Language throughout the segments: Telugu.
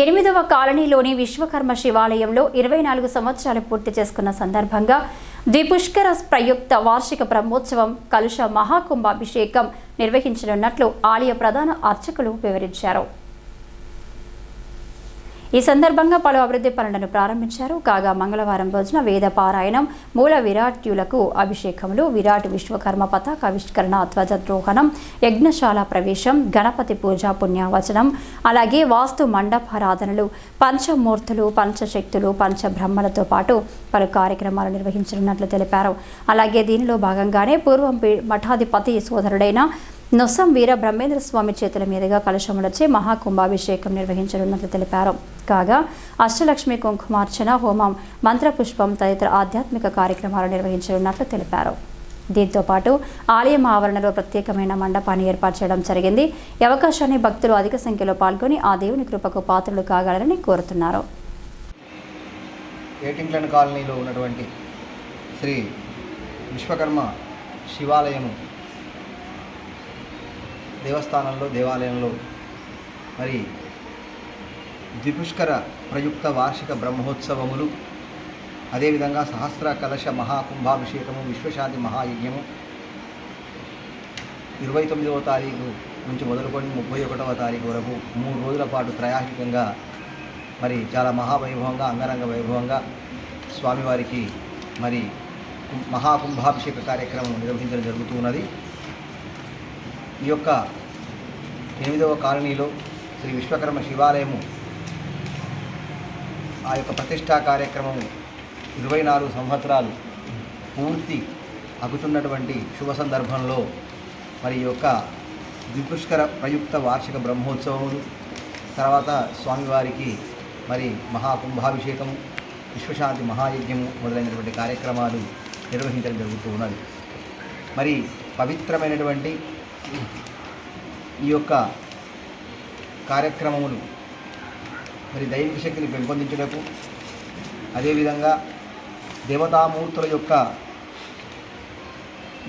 ఎనిమిదవ కాలనీలోని విశ్వకర్మ శివాలయంలో ఇరవై నాలుగు సంవత్సరాలు పూర్తి చేసుకున్న సందర్భంగా ద్విపుష్కర ప్రయుక్త వార్షిక బ్రహ్మోత్సవం కలుష మహాకుంభాభిషేకం నిర్వహించనున్నట్లు ఆలయ ప్రధాన అర్చకులు వివరించారు. ఈ సందర్భంగా పలు అభివృద్ధి పనులను ప్రారంభించారు. కాగా మంగళవారం రోజున వేద పారాయణం మూల విరాట్యులకు అభిషేకములు విరాట్ విశ్వకర్మ పతాకావిష్కరణ ధ్వజద్రోహణం యజ్ఞశాల ప్రవేశం గణపతి పూజ పుణ్యావచనం అలాగే వాస్తు మండపారాధనలు పంచమూర్తులు పంచశక్తులు పంచబ్రహ్మలతో పాటు పలు కార్యక్రమాలు నిర్వహించనున్నట్లు తెలిపారు. అలాగే దీనిలో భాగంగానే పూర్వం మఠాధిపతి సోదరుడైన నొస్సం వీర బ్రహ్మేంద్ర స్వామి చేతుల మీదుగా కలశములచే మహాకుంభాభిషేకం నిర్వహించనున్నట్లు తెలిపారు. కాగా అష్టలక్ష్మి కుంకుమార్చన హోమం మంత్రపుష్పం తదితర ఆధ్యాత్మిక కార్యక్రమాలు నిర్వహించనున్నట్లు తెలిపారు. దీంతో పాటు ఆలయం ఆవరణలో ప్రత్యేకమైన మండపాన్ని ఏర్పాటు చేయడం జరిగింది. ఈ అవకాశాన్ని భక్తులు అధిక సంఖ్యలో పాల్గొని ఆ దేవుని కృపకు పాత్రలు కాగలరని కోరుతున్నారు. ఏటింగ్లన్ కాలనీలో ఉన్నటువంటి శ్రీ విశ్వకర్మ శివాలయము దేవస్థానంలో దేవాలయంలో. మరి ద్విపుష్కర ప్రయుక్త వార్షిక బ్రహ్మోత్సవములు అదేవిధంగా సహస్ర కలశ మహాకుంభాభిషేకము విశ్వశాంతి మహాయజ్ఞము ఇరవై తొమ్మిదవ తారీఖు నుంచి మొదలుకొని ముప్పై ఒకటవ తారీఖు వరకు మూడు రోజుల పాటు త్రయాహికంగా మరి చాలా మహావైభవంగా అంగరంగ వైభవంగా స్వామివారికి మరి మహాకుంభాభిషేక కార్యక్రమం నిర్వహించడం జరుగుతూ ఉన్నది. ఈ యొక్క ఎనిమిదవ కాలనీలో శ్రీ విశ్వకర్మ శివాలయము ఆ యొక్క ప్రతిష్టా కార్యక్రమము ఇరవై నాలుగు సంవత్సరాలు పూర్తి అగుతున్నటువంటి శుభ సందర్భంలో మరి యొక్క ద్విపుష్కర ప్రయుక్త వార్షిక బ్రహ్మోత్సవములు తర్వాత స్వామివారికి మరి మహాకుంభాభిషేకము విశ్వశాంతి మహాయజ్ఞము మొదలైనటువంటి కార్యక్రమాలు నిర్వహించడం జరుగుతూ ఉన్నది. మరి పవిత్రమైనటువంటి ఈ యొక్క కార్యక్రమములు మరి దైవిక శక్తిని పెంపొందించుటకు అదేవిధంగా దేవతామూర్తుల యొక్క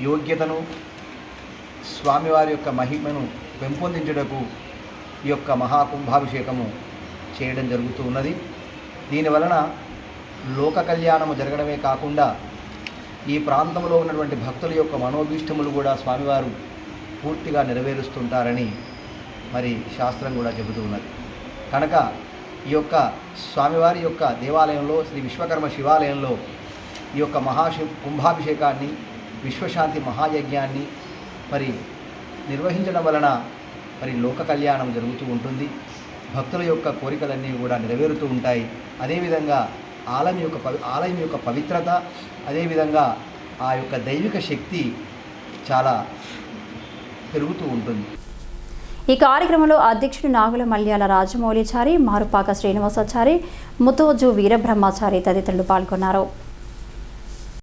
యోగ్యతను స్వామివారి యొక్క మహిమను పెంపొందించుటకు ఈ యొక్క మహాకుంభాభిషేకము చేయడం జరుగుతూ ఉన్నది. దీనివలన లోక కళ్యాణము జరగడమే కాకుండా ఈ ప్రాంతంలో ఉన్నటువంటి భక్తుల యొక్క మనోభీష్టములు కూడా స్వామివారు పూర్తిగా నెరవేరుస్తుంటారని మరి శాస్త్రం కూడా చెబుతూ ఉన్నది. కనుక ఈ యొక్క స్వామివారి యొక్క దేవాలయంలో శ్రీ విశ్వకర్మ శివాలయంలో ఈ యొక్క మహాశి కుంభాభిషేకాన్ని విశ్వశాంతి మహాయజ్ఞాన్ని మరి నిర్వహించడం వలన మరి లోక కళ్యాణం జరుగుతూ ఉంటుంది. భక్తుల యొక్క కోరికలన్నీ కూడా నెరవేరుతూ ఉంటాయి. అదేవిధంగా ఆలయం యొక్క పవి ఆలయం యొక్క పవిత్రత అదేవిధంగా ఆ యొక్క దైవిక శక్తి చాలా పెరుగుతూ ఉంటుంది. ఈ కార్యక్రమంలో అధ్యక్షుడు నాగుల మల్యాల రాజమౌళిచారి మారుపాక శ్రీనివాసాచారి ముతోజు వీరబ్రహ్మచారి తదితరులు పాల్గొన్నారు.